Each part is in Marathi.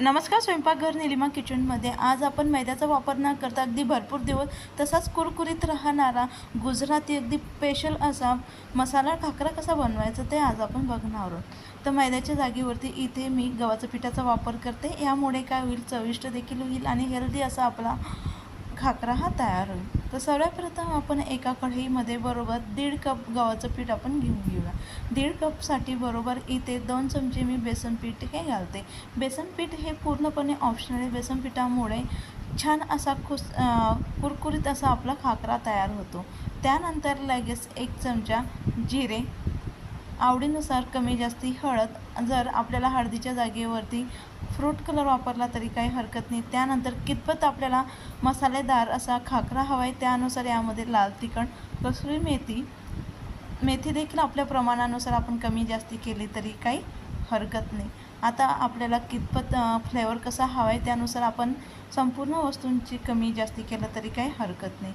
नमस्कार स्वयंपाकघर निलिमा किचनमध्ये. आज आपण मैद्याचा वापर न करता अगदी भरपूर दिवस तसाच कुरकुरीत राहणारा गुजराती अगदी स्पेशल असा मसाला ठाकरा कसा बनवायचा ते आज आपण बघणार आहोत. तर मैद्याच्या जागेवरती इथे मी गव्हाच्या पिठाचा वापर करते. यामुळे काय होईल चविष्ट देखील होईल आणि हेल्दी असा आपला खाकरा हा तयार होईल. तर सर्वप्रथम आपण एका कढईमध्ये बरोबर दीड कप गव्हाचं पीठ आपण घेऊन घेऊया. दीड कपसाठी बरोबर इथे दोन चमचे मी बेसन पीठ हे घालते. बेसन पीठ हे पूर्णपणे ऑप्शनल बेसन पिठामुळे छान असा खुस कुरकुरीत असा आपला खाकरा तयार होतो. त्यानंतर लगेच एक चमचा जिरे आवडीनुसार कमी जास्ती हळद जर आपल्याला हळदीच्या जागेवरती फ्रूट कलर वापरला तरी काही हरकत नाही. त्यानंतर कितपत आपल्याला मसालेदार असा खाकरा हवा आहे त्यानुसार यामध्ये लाल तिखट कसुरी मेथी मेथी देखील आपल्या प्रमाणानुसार आपण कमी जास्ती केली तरी काही हरकत नाही. आता आपल्याला कितपत फ्लेवर कसा हवा आहे त्यानुसार आपण संपूर्ण वस्तूंची कमी जास्ती केलं तरी काही हरकत नाही.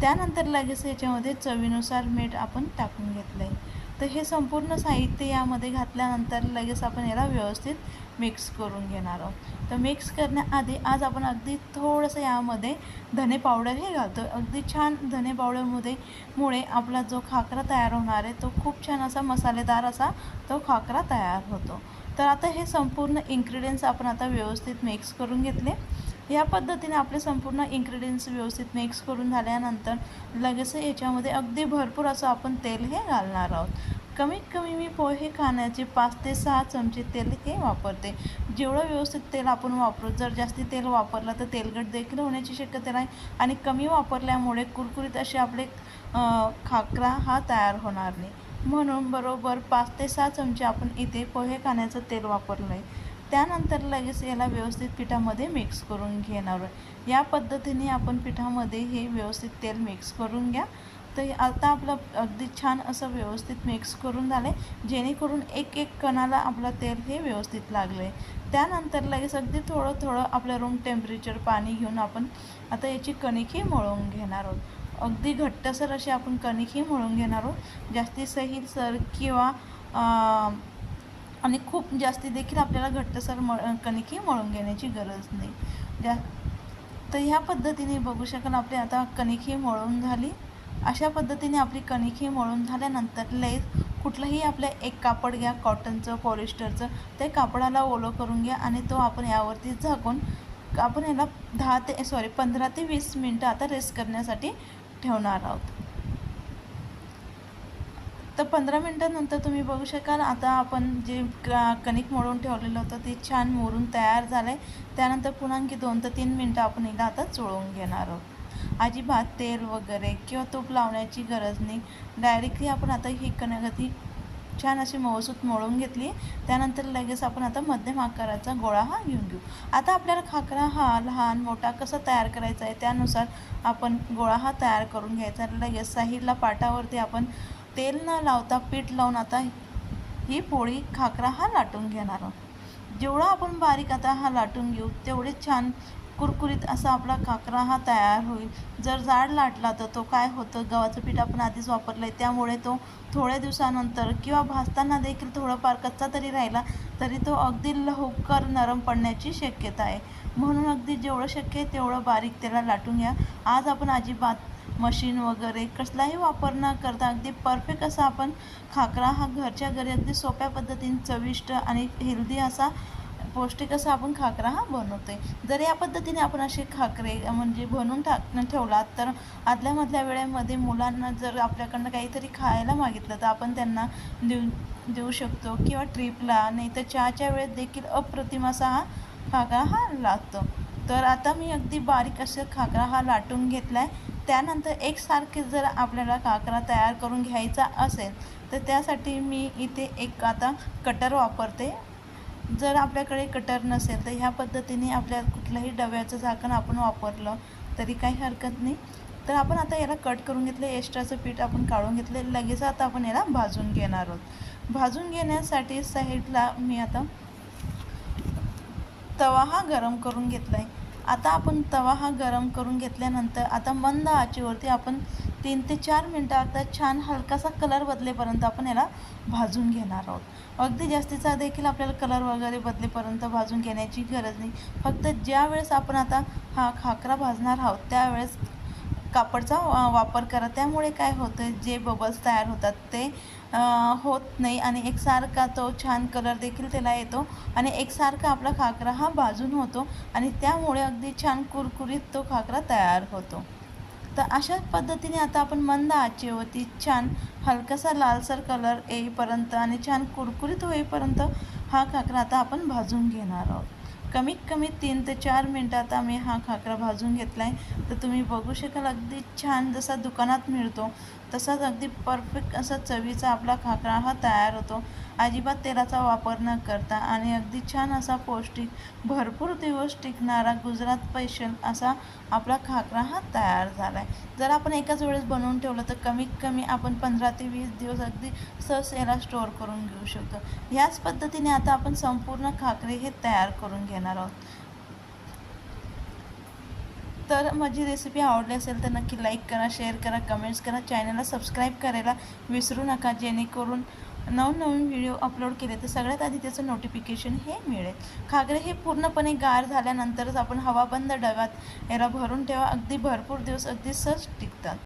त्यानंतर लगेच याच्यामध्ये चवीनुसार मीठ आपण टाकून घेतलं आहे तर हे संपूर्ण साहित्य यामध्ये घातल्यानंतर लगेच आपण याला व्यवस्थित मिक्स करून घेणार आहोत. तर मिक्स करण्याआधी आज आपण अगदी थोडंसं यामध्ये धने पावडर हे घालतो. अगदी छान धने पावडरमध्ये मुळे आपला जो खाकरा तयार होणार आहे तो खूप छान असा मसालेदार असा तो खाकरा तयार होतो. तर आता हे संपूर्ण इन्ग्रेडियंट्स आपण आता व्यवस्थित मिक्स करून घेतले. या पद्धतीने आपले संपूर्ण इन्ग्रेडियंट्स व्यवस्थित मिक्स करून झाल्यानंतर लगेच याच्यामध्ये अगदी भरपूर असं आपण तेल हे घालणार आहोत. कमीत कमी मी पोहे खाण्याचे पाच ते सहा चमचे तेल हे वापरते. जेवढं व्यवस्थित तेल आपण वापरू जर जास्ती तेल वापरलं तर तेलकट देखील होण्याची शक्यता नाही आणि कमी वापरल्यामुळे कुरकुरीत असे आपले खाकरा हा तयार होणार नाही. म्हणून बरोबर पाच ते सहा चमचे आपण इथे पोहे खाण्याचं तेल वापरलं आहे त्यानंतर लगेच याला व्यवस्थित पिठामध्ये मिक्स करून घेणार आहोत. या पद्धतीने आपण पिठामध्ये हे व्यवस्थित तेल मिक्स करून घ्या. तर आता आपलं अगदी छान असं व्यवस्थित मिक्स करून झालं आहे जेणेकरून एक एक कणाला आपलं तेल हे व्यवस्थित लागलं आहे त्यानंतर लगेच अगदी थोडं थोडं आपलं रूम टेम्परेचर पाणी घेऊन आपण आता याची कणिक ही मळून घेणार आहोत. अगदी घट्टसर अशी आपण कणिक ही मळून घेणार आहोत. जास्ती सही सर किंवा आणि खूप जास्ती देखील आपल्याला घट्टसर मळ कणिकही मळून घेण्याची गरज नाही. ज्या तर ह्या पद्धतीने बघू शकाल आपली आता कणिक ही मळून झाली. अशा पद्धतीने आपली कणिक मळून झाल्यानंतर लेस कुठलंही आपलं एक कापड घ्या कॉटनचं पॉलिस्टरचं ते कापडाला ओलं करून घ्या आणि तो आपण यावरती झाकून आपण याला दहा ते सॉरी पंधरा ते वीस मिनटं आता रेस्ट करण्यासाठी ठेवणार आहोत. तर पंधरा मिनटानंतर तुम्ही बघू शकाल. आता आपण जे क- कणिक मोडून ठेवलेलं होतं ते छान मोरून तयार झालं आहे त्यानंतर पुन्हा आणखी दोन ते तीन मिनटं आपण एकदा आता चोळून घेणार आहोत. अजिबात तेल वगैरे किंवा तूप लावण्याची गरज नाही. डायरेक्टली आपण आता ही कणगती छान अशी मऊसूत मळून घेतली. त्यानंतर लगेच आपण आता मध्यम आकाराचा गोळा हा घेऊन घेऊ. आता आपल्याला खाकरा हा लहान मोठा कसा तयार करायचा आहे त्यानुसार आपण गोळा हा तयार करून घ्यायचा. लगेच साईडला पाटावरती आपण तेल न लावता पीठ लावून आता ही पोळी खाकरा हा लाटून घेणार आहोत. जेवढा आपण बारीक आता हा लाटून घेऊ तेवढे छान कुरकुरीत असा आपला खाकरा हा तयार होईल. जर जाड लाटला तर तो काय होतं? गव्हाचं पीठ आपण आधीच वापरलं आहे त्यामुळे तो थोड्या दिवसानंतर किंवा भाजताना देखील थोडंफार कच्चा तरी राहिला तरी तो अगदी लवकर नरम पडण्याची शक्यता आहे. म्हणून अगदी जेवढं शक्य आहे तेवढं बारीक त्याला लाटून घ्या. आज आपण अजिबात मशीन वगैरे कसलाही वापर न करता अगदी परफेक्ट असा आपण खाकरा हा घरच्या घरी अगदी सोप्या पद्धतीने चविष्ट आणि हेल्दी असा पौष्टिक असा आपण खाकरा हा बनवतो आहे जर या पद्धतीने आपण असे खाकरे म्हणजे बनवून टाक ठेवलात तर आदल्या मधल्या वेळेमध्ये मुलांना जर आपल्याकडनं काहीतरी खायला मागितलं तर आपण त्यांना देऊ देऊ शकतो किंवा ट्रिपला नाही तर चहाच्या वेळेत देखील अप्रतिम असा हा खाकरा हा लागतो. तर आता मी अगदी बारीक असं खाकरा हा लाटून घेतला आहे त्यानंतर एकसारखे जर आपल्याला काकरा तयार करून घ्यायचा असेल तर त्यासाठी मी इथे एक आता कटर वापरते. जर आपल्याकडे कटर नसेल तर ह्या पद्धतीने आपल्या कुठल्याही डब्याचं झाकण आपण वापरलं तरी काही हरकत नाही. तर आपण आता याला कट करून घेतले एक्स्ट्राचं पीठ आपण काढून घेतले लगेच आता आपण याला भाजून घेणार आहोत. भाजून घेण्यासाठी साईडला मी आता तवा हा गरम करून घेतला आहे आता आपण तवा हा गरम करून घेतल्यानंतर आता मंद आचेवरती आपण तीन ते चार मिनटं आता छान हलकासा कलर बदलेपर्यंत आपण याला भाजून घेणार आहोत. अगदी जास्तीचा देखील आपल्याला कलर वगैरे बदलेपर्यंत भाजून घेण्याची गरज नाही. फक्त ज्या वेळेस आपण आता हा खाकरा भाजणार आहोत त्यावेळेस कापडचा वापर करा त्यामुळे काय होतं जे बबल्स तयार होतात ते होत नाही आणि एकसारखा तो छान कलर देखील त्याला येतो आणि एकसारखा आपला खाकरा हा भाजून होतो आणि त्यामुळे अगदी छान कुरकुरीत तो खाकरा तयार होतो. तर अशाच पद्धतीने आता आपण मंद आचेवरती छान हलकासा लालसर कलर येईपर्यंत आणि छान कुरकुरीत होईपर्यंत हा खाकरा आता आपण भाजून घेणार आहोत. कमीत कमी तीन ते चार मिनटात आम्ही हा खाकरा भाजून घेतला आहे तर तुम्ही बघू शकाल अगदी छान जसा दुकानात मिळतो तसाच अगदी परफेक्ट असा चवीचा आपला खाकरा हा तयार होतो. अजिबात तेलाचा वापर न करता आणि अगदी छान असा पौष्टिक भरपूर दिवस टिकणारा गुजरात पैशल असा आपला खाकरा हा तयार झाला आहे जर आपण एकाच वेळेस बनवून ठेवलं तर कमीत कमी आपण पंधरा ते वीस दिवस अगदी सहज याला स्टोअर करून घेऊ शकतो. ह्याच पद्धतीने आता आपण संपूर्ण खाकरे हे तयार करून घेणार आहोत. तर माझी रेसिपी आवडली असेल तर नक्की लाईक करा शेअर करा कमेंट्स करा. चॅनलला सबस्क्राईब करायला विसरू नका जेणेकरून नवनवीन व्हिडिओ अपलोड केले तर सगळ्यात आधी त्याचं नोटिफिकेशन हे मिळेल. खागरे हे पूर्णपणे गार झाल्यानंतरच आपण हवाबंद डब्यात याला भरून ठेवा. अगदी भरपूर दिवस अगदी सहज टिकतात.